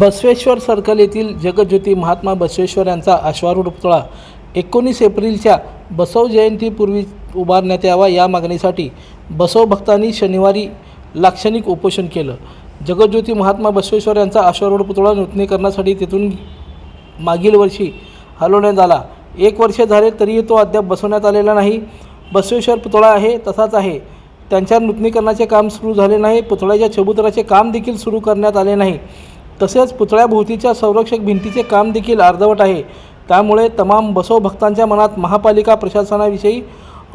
Basaveshwar circle येथील जगज्योती महात्मा बसवेश्वर यांचा अश्वारूढ पुतळा एकोणीस एप्रिलच्या बसव जयंतीपूर्वी उभारण्यात यावा या मागणीसाठी बसव भक्तांनी शनिवारी लाक्षणिक उपोषण केलं. जगज्योती महात्मा बसवेश्वर यांचा अश्वारूढ पुतळा नूतनीकरणासाठी तिथून मागील वर्षी हलवण्यात आला. एक वर्ष झाले तरीही तो अद्याप बसवण्यात आलेला नाही. बसवेश्वर पुतळा आहे तसाच आहे. त्यांच्या नूतनीकरणाचे काम सुरू झाले नाही पुतळ्याच्या चबुतराचे काम देखील सुरू करण्यात आले नाही. तसेच पुतळ्याभोवतीच्या संरक्षक भिंतीचे काम देखील अर्धवट आहे. त्यामुळे तमाम बसव भक्तांच्या मनात महापालिका प्रशासनाविषयी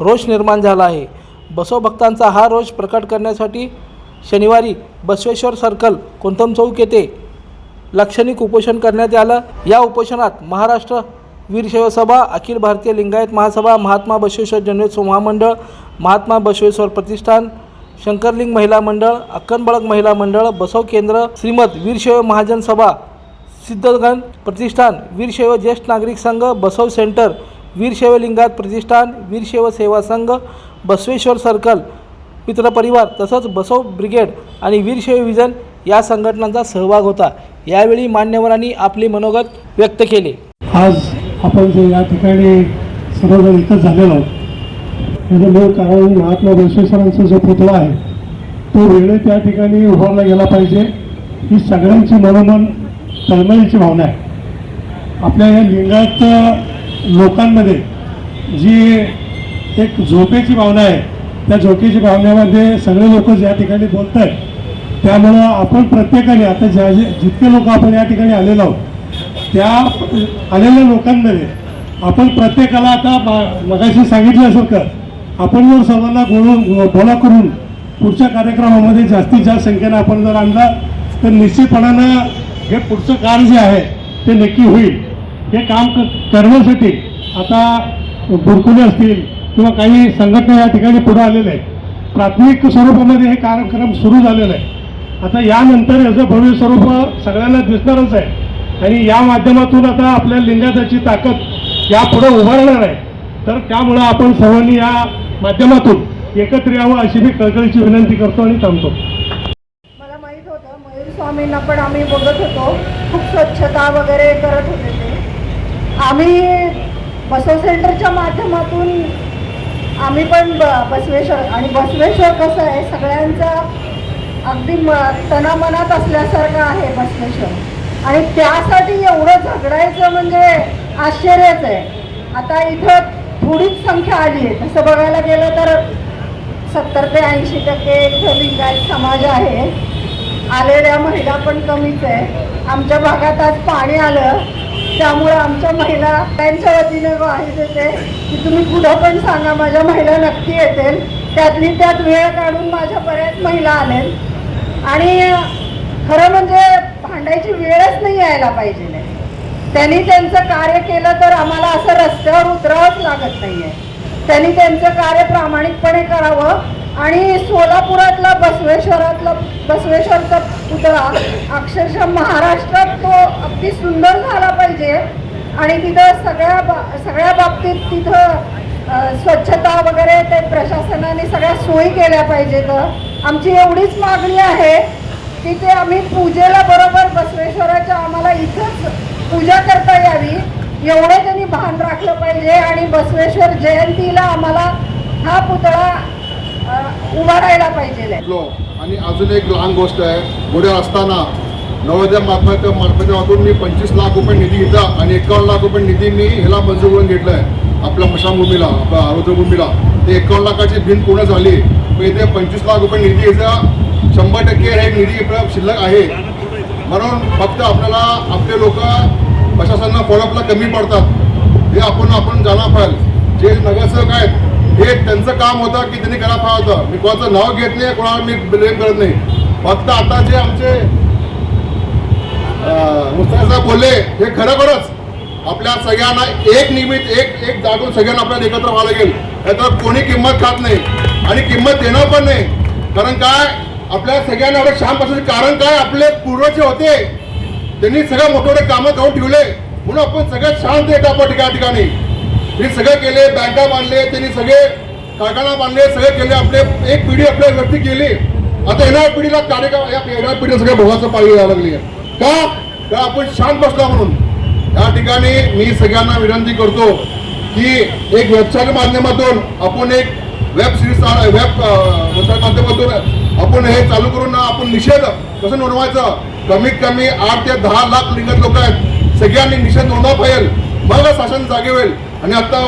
रोष निर्माण झाला आहे. बसव भक्तांचा हा रोष प्रकट करण्यासाठी शनिवारी बसवेश्वर सर्कल कोंतम चौक येथे लाक्षणिक उपोषण करण्यात आलं. या उपोषणात महाराष्ट्र वीरशैव सभा अखिल भारतीय लिंगायत महासभा महात्मा बसवेश्वर जन्मोत्सव महामंडळ महात्मा बसवेश्वर प्रतिष्ठान शंकरलिंग महिला मंडळ अक्कनबळक महिला मंडळ बसव केंद्र श्रीमद वीरशैव महाजन सभा सिद्धगण प्रतिष्ठान वीरशैव ज्येष्ठ नागरिक संघ बसव सेंटर वीरशैव लिंगायत प्रतिष्ठान वीरशैव सेवा संघ बसवेश्वर सर्कल मित्रपरिवार तसंच बसव ब्रिगेड आणि वीरशैव विजन या संघटनांचा सहभाग होता. यावेळी मान्यवरांनी आपले मनोगत व्यक्त केले. आज आपण जे या ठिकाणी सर्वजण एकच झालेलो आहोत. म्हणजे मूळ कारण महात्मा बसवेश्वरांचा जो पुतळा आहे तो वेळे त्या ठिकाणी उभारला गेला पाहिजे. ही सगळ्यांची मनोमन तळमळीची भावना आहे. आपल्या या लिंगात लोकांमध्ये जी एक झोपेची भावना आहे त्या झोपेची भावनेमध्ये सगळे लोक ज्या ठिकाणी बोलत आहेत त्यामुळं आपण प्रत्येकाने आता ज्या जे- जितके लोक आपण या ठिकाणी आलेलो आहोत त्या आलेल्या लोकांमध्ये आपण प्रत्येकाला आता मा- मगाशी सांगितल्यासारखं आपण जर सर्वांना बोलून बोला करून पुढच्या कार्यक्रमामध्ये जास्तीत जास्त संख्येनं आपण जर आणला तर निश्चितपणानं हे पुढचं कार्य जे आहे ते नक्की होईल. हे काम क- करण्यासाठी आता बुरकुले असतील किंवा काही संघटना या ठिकाणी पुढे आलेल्या आहेत. प्राथमिक स्वरूपामध्ये हे कार्यक्रम सुरू झालेलं आहे. आता यानंतर याचं भव्य स्वरूप सगळ्यांना दिसणारच आहे. आणि या माध्यमातून आता आपल्या लिंगाताची ताकद यापुढे उभारणार आहे. तर त्यामुळं आपण सर्वांनी या माध्यमातून एकत्र यावं अशी मी कळकळीची विनंती करतो आणि थांबतो. मला माहीत होतं मयूर स्वामींना पण आम्ही बघत होतो. खूप स्वच्छता वगैरे करत होते ते. आम्ही बसव सेंटरच्या माध्यमातून आम्ही पण ब बसवेश्वर आणि बसवेश्वर कसं आहे सगळ्यांचा अगदी म तनामनात असल्यासारखं आहे बसवेश्वर. आणि त्यासाठी एवढं झगडायचं म्हणजे आश्चर्यच आहे. आता इथं थोडीच संख्या आली आहे. तसं बघायला गेलं तर सत्तर ते ऐंशी टक्के लिंगायत समाज आहे. आलेल्या महिला पण कमीच आहे. आमच्या भागात आज पाणी आलं. त्यामुळं आमच्या महिला त्यांच्या वतीनं ग्वाही देते की तुम्ही पुढं पण सांगा. माझ्या महिला नक्की येतील. त्यातली त्यात वेळ काढून माझ्या बऱ्याच महिला आलेत. आणि खरं म्हणजे भांडायची वेळच नाही यायला पाहिजे. त्यांनी त्यांचं कार्य केलं तर आम्हाला असं रस्त्यावर उतरावंच लागत नाहीये. त्यांनी त्यांचं कार्य प्रामाणिकपणे करावं आणि सोलापुरातला बसवेश्वरातला बसवेश्वरचा पुतळा अक्षरशः महाराष्ट्रात तो अगदी सुंदर झाला पाहिजे आणि तिथं सगळ्या बा सगळ्या बाबतीत तिथं स्वच्छता वगैरे ते प्रशासनाने सगळ्या सोयी केल्या पाहिजेत. आमची एवढीच मागणी आहे की ते आम्ही पूजेला बरोबर बसवेश्वराच्या आम्हाला इथंच पूजा करता यावी. एवढे त्यांनी भान राखलं पाहिजे आणि बसवेश्वर जयंतीला आम्हाला हा पुतळा उभा उभारायला पाहिजे. आणि अजून एक लहान गोष्ट आहे. पुढे असताना नवोदय मार्फत मार्फतातून मी पंचवीस लाख रुपये निधी घेतला आणि एकावन्न लाख रुपये निधी मी ह्याला मंजूर करून घेतला आहे आपल्या मशाभूमीला आपल्या आरोग्यभूमीला. ते एकावन्न लाखाची भिंत पूर्ण झाली. मग इथे पंचवीस लाख रुपये निधी शंभर टक्के हे निधी शिल्लक आहे. म्हणून फक्त आपल्याला आपले लोक प्रशासनाला फॉलोअपला कमी पडतात. हे आपण आपण जाणार पाहिजे जे नगरसेवक आहेत हे त्यांचं काम होतं की त्यांनी करायला पाहिजे होतं. मी कोणाचं नाव घेत नाही कोणाला मी ब्लेम करत नाही. फक्त आता जे आमचे मुस्ताफ बोलले हे खरोखरच आपल्या सगळ्यांना एक निमित्त एक एक जागून सगळ्यांना आपल्याला एकत्र व्हावं लागेल. नाहीतर कोणी किंमत खात नाही. आणि किंमत देणार पण नाही. कारण काय? आपल्या सगळ्यांना एवढं शांत बसायचं कारण काय? आपले पूर्वचे होते. त्यांनी सगळ्या मोठे कामं करून ठेवले. म्हणून आपण सगळ्यात शांत येतो आपण ठिका ठिकाणी. त्यांनी सगळे केले बँका बांधले त्यांनी सगळे कारखाना बांधले सगळे केले. आपले एक पिढी आपल्या व्यक्ती केली आता येणाऱ्या पिढीला कार्यक्रम या येणाऱ्या पिढीला सगळ्या भोगाचं पाळी यायला लागली का? तर आपण शांत बसला म्हणून? या ठिकाणी मी सगळ्यांना विनंती करतो की एक वेबसाईट माध्यमातून आपण एक वेब सिरीज वेब वेबसाईट माध्यमातून आपण हे चालू करून आपण निषेध कसं नोंदवायचं? कमीत कमी आठ ते दहा लाख लिंगत लोक आहेत. सगळ्यांनी निषेध नोंदवा पाहिजे. मग शासन जागे होईल. आणि आता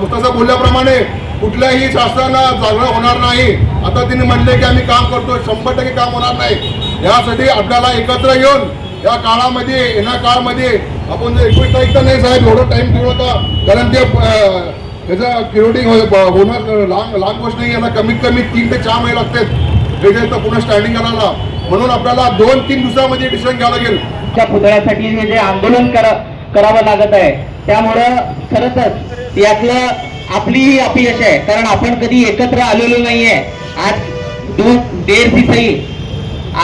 मुस्तासा बोलल्याप्रमाणे कुठल्याही शासनाला जागा होणार नाही. आता तिने म्हणले की आम्ही काम करतो शंभर टक्के काम होणार नाही. यासाठी आपल्याला एकत्र येऊन या काळामध्ये येणार काळामध्ये आपण जर एकवीस तारीख तर नाही साहेब एवढं टाईम ठेवलं होता. कारण ते अं, त्याचं क्युरेटिंग होणार लांब लांब गोष्ट नाही. याला कमीत कमी तीन ते चार महिने लागतात. हे जे पुन्हा स्टँडिंग करायला. म्हणून आपल्याला दोन तीन दिवसामध्ये डिसिजन घ्यावं लागेल. त्या पुतळ्यासाठी हे जे आंदोलन करा करावं लागत आहे त्यामुळं खरंच यातलं आपलीही अपयश आहे. कारण आपण कधी एकत्र आलेलो नाहीये. आज दोन देर दिसही. सही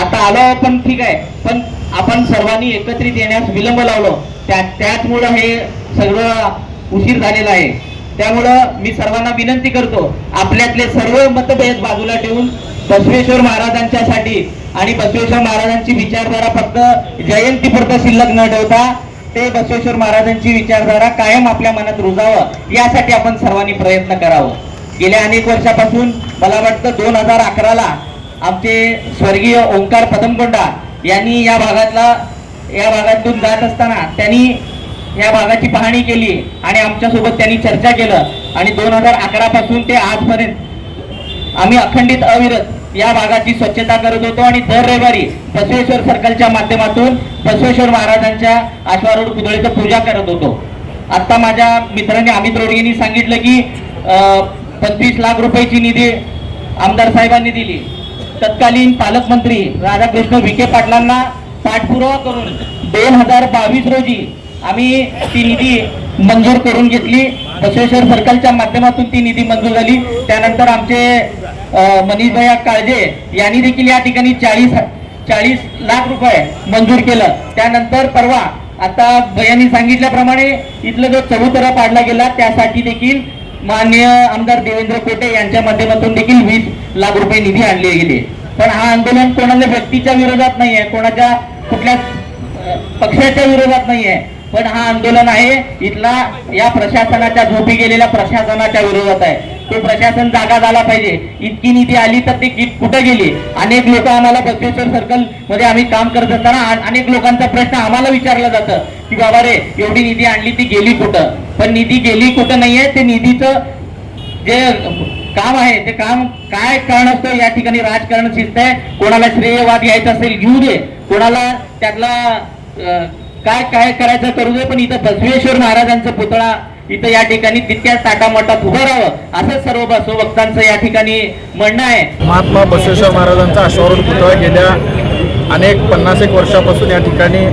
आता आलो आपण ठीक आहे. पण आपण सर्वांनी एकत्रित येण्यास विलंब लावलो. त्या त्याचमुळं हे सगळं उशीर झालेला आहे. त्यामुळं मी सर्वांना विनंती करतो आपल्यातले सर्व मतभेद बाजूला ठेवून बसवेश्वर महाराजांच्यासाठी आणि बसवेश्वर महाराजांची विचारधारा फक्त जयंतीपुरतं शिल्लक न ठेवता ते बसवेश्वर महाराजांची विचारधारा कायम आपल्या मनात रुजावं यासाठी आपण सर्वांनी प्रयत्न करावं. गेल्या अनेक वर्षापासून मला वाटतं दोन हजार अकराला आमचे स्वर्गीय ओंकार पदमकोंडा यांनी या भागातला या भागातून जात असताना त्यांनी या भागाची पाहणी केली आणि आमच्यासोबत त्यांनी चर्चा केलं. आणि दोन हजार अकरा पासून ते आजपर्यंत आम्ही अखंडित अविरत या भागाची स्वच्छता करत होतो आणि दर रविवारी बसवेश्वर सर्कलच्या माध्यमातून बसवेश्वर महाराजांच्या आश्वारूढ पुतळीचं पूजा करत होतो. आता माझ्या मित्राने अमित रोडगेंनी सांगितलं की पंचवीस लाख रुपयाची निधी आमदार साहेबांनी दिली. तत्कालीन पालकमंत्री राधाकृष्ण विखे पाटलांना पाठपुरावा करून दोन हजार बावीस रोजी आम्ही ती निधी मंजूर करून घेतली. बसवेश्वर सर्कलच्या माध्यमातून ती निधी मंजूर झाली. त्यानंतर आमचे मनीषभया काळजे यांनी देखील या ठिकाणी चाळीस चाळीस लाख रुपये मंजूर केलं. त्यानंतर परवा आता भयानी सांगितल्याप्रमाणे इथलं जो चबुतरा पाडला गेला त्यासाठी देखील मान्य आमदार देवेंद्र कोटे यांच्या माध्यमातून देखील वीस लाख रुपये निधी आणले गेले. पण हा आंदोलन कोणाच्या व्यक्तीच्या विरोधात नाही आहे कोणाच्या कुठल्या पक्षाच्या विरोधात नाही आहे पण हा आंदोलन आहे इथला या प्रशासनाच्या झोपी गेलेल्या प्रशासनाच्या विरोधात आहे. तो प्रशासन जागा झाला पाहिजे. इतकी निधी आली तर ती कुठे कुठं गेली? अनेक लोक आम्हाला बसवेश्वर सर्कलमध्ये आम्ही काम करत असताना अनेक लोकांचा प्रश्न आम्हाला विचारला जातं की बाबा रे एवढी निधी आणली ती गेली कुठं? पण निधी गेली कुठं नाहीये ते निधीचं जे काम आहे ते काम काय कारण असतं या ठिकाणी राजकारण शिस्त आहे? कोणाला श्रेयवाद घ्यायचा असेल घेऊ दे. कोणाला त्यातला काय काय करायचं करू दे पण इथं बसवेश्वर महाराजांचा पुतळा इथं या ठिकाणी तितक्याच ताटामोटात उभं राहावं असं सर्व बसवभक्तांचं या ठिकाणी म्हणणं आहे. महात्मा बसवेश्वर महाराजांचा अश्वारूढ पुतळा गेल्या अनेक पन्नास एक वर्षापासून या ठिकाणी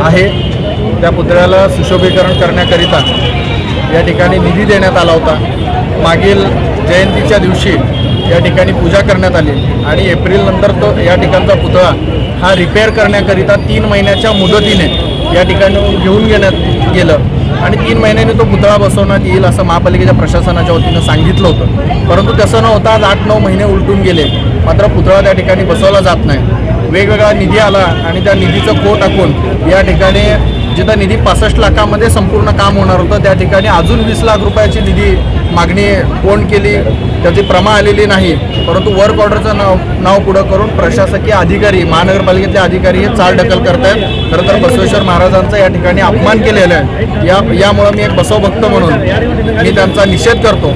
आहे. त्या पुतळ्याला सुशोभीकरण करण्याकरिता या ठिकाणी निधी देण्यात आला होता. मागील जयंतीच्या दिवशी या ठिकाणी पूजा करण्यात आली आणि एप्रिलनंतर तो या ठिकाणचा पुतळा हा रिपेअर करण्याकरिता तीन महिन्याच्या मुदतीने या ठिकाणी घेऊन घेण्यात गेलं. आणि तीन महिन्याने तो पुतळा बसवण्यात येईल असं महापालिकेच्या प्रशासनाच्या वतीनं सांगितलं होतं. परंतु तसं न होता आज आठ नऊ महिने उलटून गेले. मात्र पुतळा त्या ठिकाणी बसवला जात नाही. वेगवेगळा निधी आला आणि त्या निधीचं को टाकून या ठिकाणी जिथं निधी पासष्ट लाखामध्ये संपूर्ण काम होणार होतं. त्या ठिकाणी अजून वीस लाख रुपयाची निधी मागणी कोण केली त्याची प्रमा आलेली नाही. परंतु वर्क ऑर्डरचं नाव नाव पुढं करून प्रशासकीय अधिकारी महानगरपालिकेतले अधिकारी हे चाल ढकल करत आहेत खरं तर बसवेश्वर महाराजांचा या ठिकाणी अपमान केलेला आहे. या यामुळं मी एक बसवभक्त म्हणून मी त्यांचा निषेध करतो.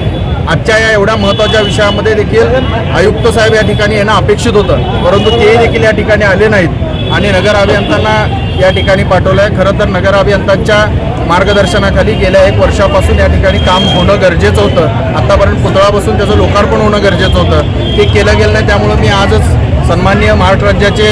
आजच्या या एवढ्या महत्त्वाच्या विषयामध्ये देखील आयुक्त साहेब या ठिकाणी येणं अपेक्षित होतं. परंतु ते देखील या ठिकाणी आले नाहीत. आणि नगर अभियंत्यांना या ठिकाणी पाठवलं आहे खरं तर नगर अभियंत्यांच्या मार्गदर्शनाखाली गेल्या एक वर्षापासून या ठिकाणी काम होणं गरजेचं होतं. आत्तापर्यंत पुतळा बसून त्याचं लोकार्पण होणं गरजेचं होतं. ते केलं गेलं नाही त्यामुळं मी आजच सन्माननीय महाराष्ट्र राज्याचे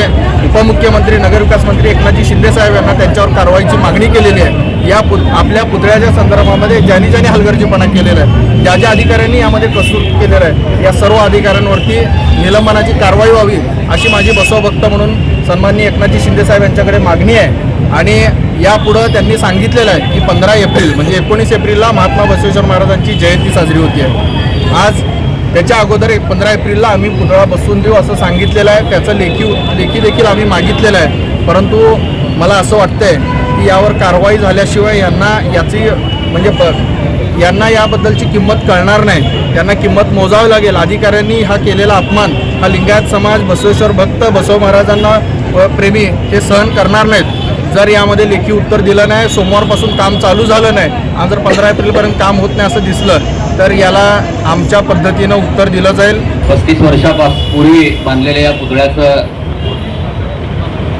उपमुख्यमंत्री नगरविकास मंत्री एकनाथजी शिंदेसाहेब यांना त्यांच्यावर कारवाईची मागणी केलेली आहे. या पु आपल्या पुतळ्याच्या संदर्भामध्ये ज्यांनी ज्यांनी हलगर्जीपणा केलेला आहे ज्या ज्या अधिकाऱ्यांनी यामध्ये कसूर केलेला आहे या सर्व अधिकाऱ्यांवरती निलंबनाची कारवाई व्हावी अशी माझी बसवभक्त म्हणून सन्माननीय एकनाथजी शिंदे साहेब यांच्याकडे मागणी आहे. आणि यापुढं त्यांनी सांगितलेलं आहे की पंधरा एप्रिल म्हणजे एकोणीस एप्रिलला महात्मा बसवेश्वर महाराजांची जयंती साजरी होती आहे आज त्याच्या अगोदर एक पंधरा एप्रिलला आम्ही पुतळा बसवून देऊ असं सांगितलेलं आहे. त्याचं लेखी लेखी देखील आम्ही मागितलेलं आहे. परंतु मला असं वाटतंय की यावर कारवाई झाल्याशिवाय यांना याची म्हणजे प यांना याबद्दलची किंमत कळणार नाही. त्यांना किंमत मोजावी लागेल. अधिकाऱ्यांनी हा केलेला अपमान हा लिंगायत समाज बसवेश्वर भक्त बसव महाराजांना व प्रेमी हे सहन करणार नाहीत. जर यामध्ये लेखी उत्तर दिलं नाही सोमवारपासून काम चालू झालं नाही आणि जर पंधरा एप्रिलपर्यंत काम होत नाही असं दिसलं तर याला आमच्या पद्धतीनं उत्तर दिलं जाईल. पस्तीस वर्षापूर्वी बांधलेल्या या पुतळ्याचं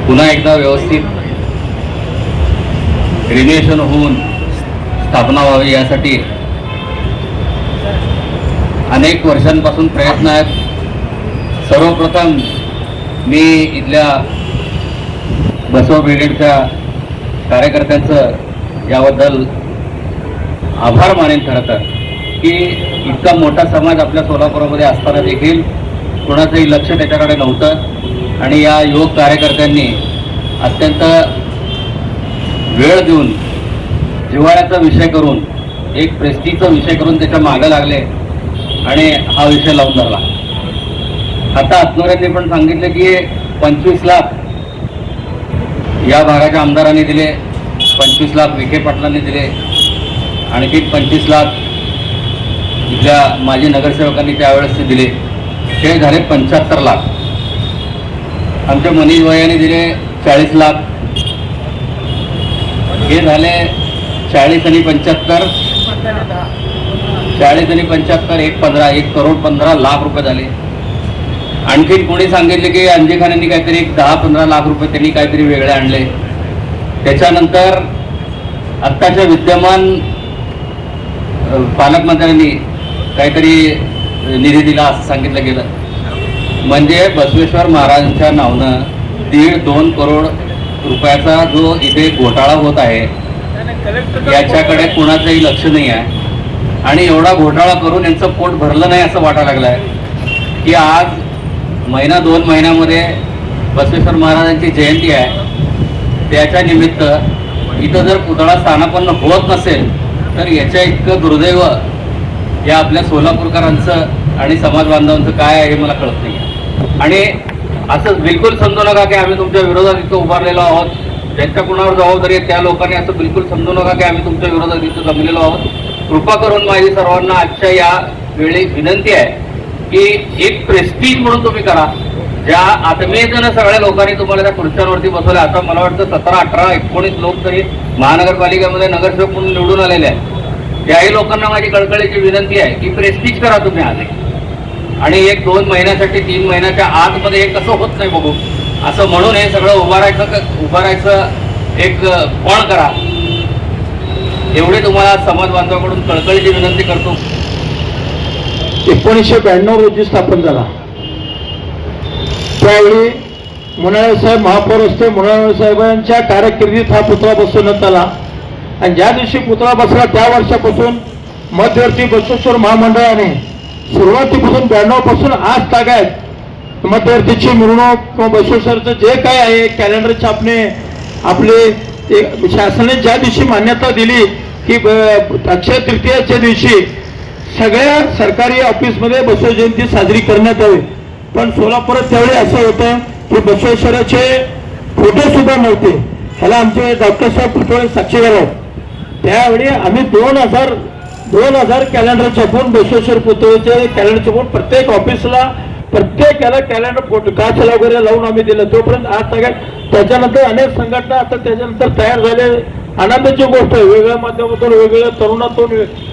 पुन्हा एकदा व्यवस्थित रिलेशन होऊन स्थापना व्हावी यासाठी अनेक वर्षांपासून प्रयत्न आहेत. सर्वप्रथम मी इथल्या बसव ब्रिगेडच्या कार्यकर्त्यांचं याबद्दल आभार मानेन खरं तर की इतका मोठा समाज आपल्या सोलापुरामध्ये असताना देखील कोणाचंही लक्ष त्याच्याकडे नव्हतं. आणि या युवक कार्यकर्त्यांनी अत्यंत वेळ देऊन जिव्हाळ्याचा विषय करून एक प्रेस्टीचा विषय करून त्याच्या मागं लागले आणि हा विषय लावून धरला. आता असणाऱ्यांनी पण सांगितलं की पंचवीस लाख या भागाच्या आमदारांनी दिले पंचवीस लाख विखे पाटलांनी दिले आणखी पंचवीस लाख इथल्या माजी नगरसेवकांनी त्यावेळेस ते दिले. ते झाले पंच्याहत्तर लाख. आमच्या मनीष वयाने दिले चाळीस लाख. हे झाले चाळीस आणि पंच्याहत्तर. चाळीस आणि पंच्याहत्तर एक पंधरा एक करोड पंधरा लाख रुपये झाले. आणखीन कोणी सांगितले की अंजी काहीतरी एक दहा पंधरा लाख रुपये त्यांनी काहीतरी वेगळे आणले. त्याच्यानंतर आत्ताच्या विद्यमान पालकमंत्र्यांनी काहीतरी निधी दिला असं सांगितलं गेलं. म्हणजे बसवेश्वर महाराजांच्या नावानं दीड दोन करोड रुपयाचा जो इथे घोटाळा होत आहे याच्याकडे कुणाचंही लक्ष नाही आहे. आणि एवढा घोटाळा करून यांचं पोट भरलं नाही असं वाटायला लागलं आहे की आज महिना दोन महिन्यामध्ये बसवेश्वर महाराजांची जयंती आहे. त्याच्या निमित्त इथं जर पुतळा स्थानापन्न होत नसेल तर याच्या इतकं दुर्दैव या आपल्या सोलापूरकरांचं आणि समाज बांधवांचं काय आहे हे मला कळत नाही. आणि असं बिलकुल समजू नका की आम्ही तुमच्या विरोधात इथं उभारलेलो आहोत. ज्यांच्या कुणावर जबाबदारी आहे त्या लोकांनी असं बिलकुल समजू नका की आम्ही तुमच्या विरोधात इथं जमलेलो आहोत. कृपा करून माझी सर्वांना आजच्या या वेळी विनंती आहे. की एक प्रेस्टीज म्हणून तुम्ही करा. ज्या आत्मीयतेनं सगळ्या लोकांनी तुम्हाला त्या खुर्च्यांवरती बसवलं आता मला वाटतं सतरा अठरा एकोणीस लोक तरी महानगरपालिकेमध्ये नगरसेवक म्हणून निवडून आलेले आहेत. त्याही लोकांना माझी कळकळीची विनंती आहे की प्रेस्टीज करा तुम्ही आधी. आणि एक दोन महिन्यासाठी तीन महिन्याच्या आतमध्ये हे कसं होत नाही बघू. असं म्हणून हे सगळं उभारायचं उभारायचं एक कोण पण करा? एवढे तुम्हाला समाज बांधवाकडून कळकळीची विनंती करतो. एकोणीसशे ब्याण्णव रोजी स्थापन झाला. त्यावेळी मुनाळे साहेब महापौर असते. मुनाळे साहेबांच्या कारकिर्दीत हा पुतळा बसवण्यात आला. आणि ज्या दिवशी पुतळा बसला त्या वर्षापासून मध्यवर्ती बसवेश्वर महामंडळाने सुरुवातीपासून ब्याण्णवपासून आज तागायत मध्यवर्तीची मिरवणूक किंवा बसवेश्वरचं जे काय आहे कॅलेंडर छापणे आपले एक शासनाने ज्या दिवशी मान्यता दिली की अक्षय तृतीयाच्या दिवशी सगळ्या सरकारी ऑफिसमध्ये बसव जयंती साजरी करण्यात यावी. पण सोलापुरात त्यावेळी असं होतं की बसवेश्वराचे फोटो सुद्धा नव्हते. ह्याला आमचे डॉक्टर साहेब पुतळे साक्षीदार आहेत. त्यावेळी आम्ही दोन हजार दोन हजार कॅलेंडर छापून बसवेश्वर पुतळेचे कॅलेंडर छापून प्रत्येक ऑफिसला प्रत्येकाला कॅलेंडर फोटो काचला वगैरे लावून आम्ही दिलं. तोपर्यंत आज सगळ्यात त्याच्यानंतर अनेक संघटना आता त्याच्यानंतर तयार झाले. आनंदाची गोष्ट आहे. वेगळ्या माध्यमातून वेगवेगळ्या तरुणातून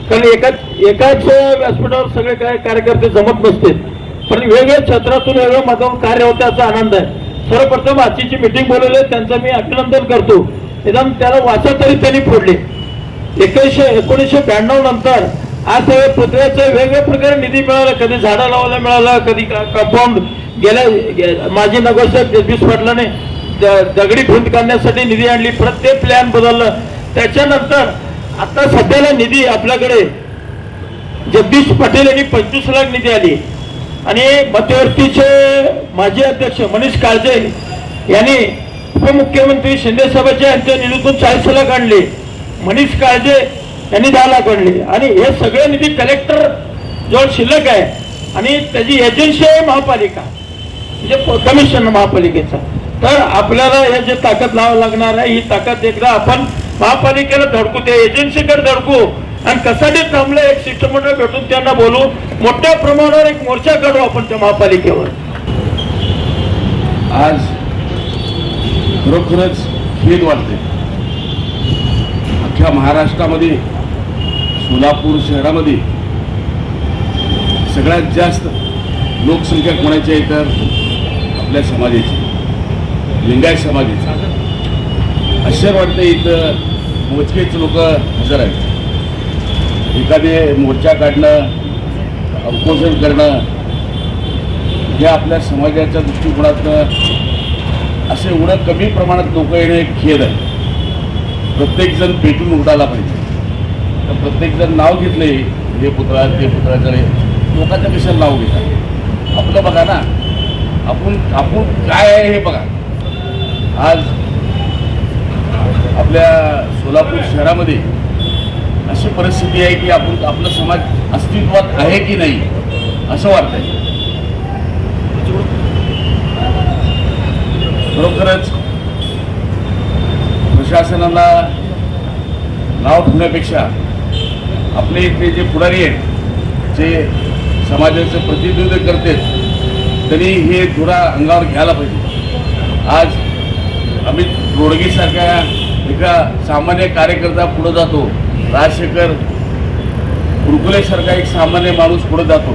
कारण एकाच एकाच व्यासपीठावर सगळे काय कार्यकर्ते जमत नसतील. पण वेगवेगळ्या क्षेत्रातून वेगळ्या माध्यमातून कार्य होते असा आनंद आहे. सर्वप्रथम आजची मिटिंग बोलवली त्यांचं मी अभिनंदन करतो. निदान त्याला वाचा तरी त्यांनी फोडले. एकोणीसशे एकोणीसशे ब्याण्णव नंतर आज सगळे पुतळ्याचे वेगवेगळ्या प्रकारे निधी मिळाला. कधी झाडं लावायला मिळालं कधी कंपाऊंड गेल्या माझी माजी नगरसेवक जगदीश पाटलाने दगडी भिंत काढण्यासाठी निधी आणली. परत ते प्लॅन बदललं. त्याच्यानंतर आता सध्याला निधी आपल्याकडे जगदीश पटेल यांनी पंचवीस लाख निधी आली. आणि मध्यवर्तीचे माजी अध्यक्ष मनीष काळजे यांनी उपमुख्यमंत्री शिंदेसाहेबांच्या यांच्या निधीतून चाळीस लाख आणले. मनीष काळजे यांनी दहा लाख आणले. आणि हे सगळे निधी कलेक्टर जवळ शिल्लक आहे. आणि त्याची एजन्सी आहे महापालिका. म्हणजे कमिशन महापालिकेचा. तर आपल्याला हे जे ताकद लावावं लागणार आहे ही ताकद एकदा आपण महापालिकेला धडकू त्या एजन्सीकडे धडकू. आणि कसाठी थांबलं एक शिष्टमंडळ भेटून त्यांना बोलू. मोठ्या प्रमाणावर एक मोर्चा काढू आपण त्या महापालिकेवर. आज खरोखरच खेद वाटते. अख्ख्या महाराष्ट्रामध्ये सोलापूर शहरामध्ये सगळ्यात जास्त लोकसंख्या कोणाची आहे तर आपल्या समाजाची. लिंगायत समाजाची आश्चर्य वाटतं इथं मोजकेच लोक हजर आहेत. एखादे मोर्चा काढणं उपोषण करणं हे आपल्या समाजाच्या दृष्टिकोनातनं असे एवढं कमी प्रमाणात लोक येणे खेद आहे. प्रत्येकजण पेटून उठायला पाहिजे. तर प्रत्येकजण नाव घेतले हे पुतळा ते पुतळ्याकडे लोकांचं कशाला नाव घेतात? आपलं बघा ना आपण आपण काय आहे हे बघा. आज आपल्या सोलापूर शहरामध्ये अशी परिस्थिती आहे की आपण आपलं समाज अस्तित्वात आहे की नाही असं वाटतंय. खरोखरच प्रशासनाला नाव ठेवण्यापेक्षा आपले इथले जे पुढारी आहेत जे समाजाचं प्रतिनिधित्व करतात त्यांनी हे थोडा अंगावर घ्यायला पाहिजे. आज अमित रोडगेसारख्या एका सामान्य कार्यकर्ता पुढं जातो. राजशेखर कुरकुलेसारखा एक सामान्य माणूस पुढं जातो.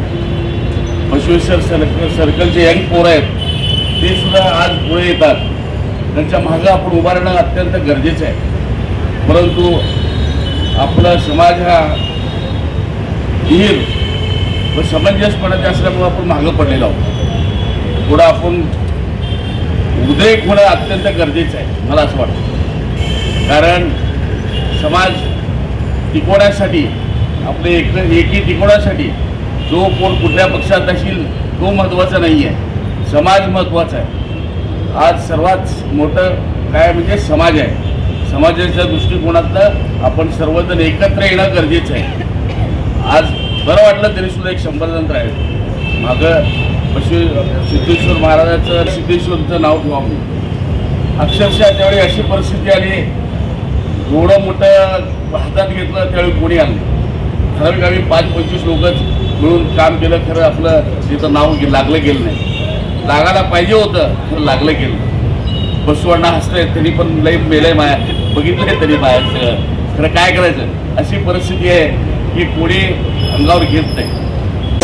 बसवेश्वर सर्कल सर्कलचे यंग पोर आहेत. ते सुद्धा आज पुढे येतात. त्यांच्या मागं आपण उभा राहणं अत्यंत गरजेचं आहे. परंतु आपला समाज हा धीर व समंजसपणाचा असल्यामुळं आपण मागं पडलेलो आहोत. थोडं आपण उद्रेक होणं अत्यंत गरजेचं आहे मला असं वाटतं. कारण समाज टिकवण्यासाठी आपले एक एकी टिकवण्यासाठी जो कोण कुठल्या पक्षात असेल तो महत्त्वाचा नाही आहे. समाज महत्त्वाचा आहे. आज सर्वात मोठं काय म्हणजे समाज आहे. समाजाच्या दृष्टिकोनातनं आपण सर्वजण एकत्र येणं गरजेचं आहे. आज बरं वाटलं तरी सुद्धा एक शंभर जण राहील. मागं पशु सिद्धेश्वर महाराजाचं सिद्धेश्वरचं नाव ठेवू आपण. अक्षरशः त्यावेळी अशी परिस्थिती आली. एवढं मोठं हातात घेतलं त्यावेळी कोणी आलं खरं ठराविक आम्ही पाच पंचवीस लोकच मिळून काम केलं खरं आपलं तिथं नाव लागलं गेलं नाही. लागायला पाहिजे होतं खरं लागलं गेलं बसवांना बसवण्णा हसतंय त्यांनी पण लई मेलंय माया बघितलंय त्यांनी माया सगळं. खरं काय करायचं? अशी परिस्थिती आहे की कोणी अंगावर घेत नाही.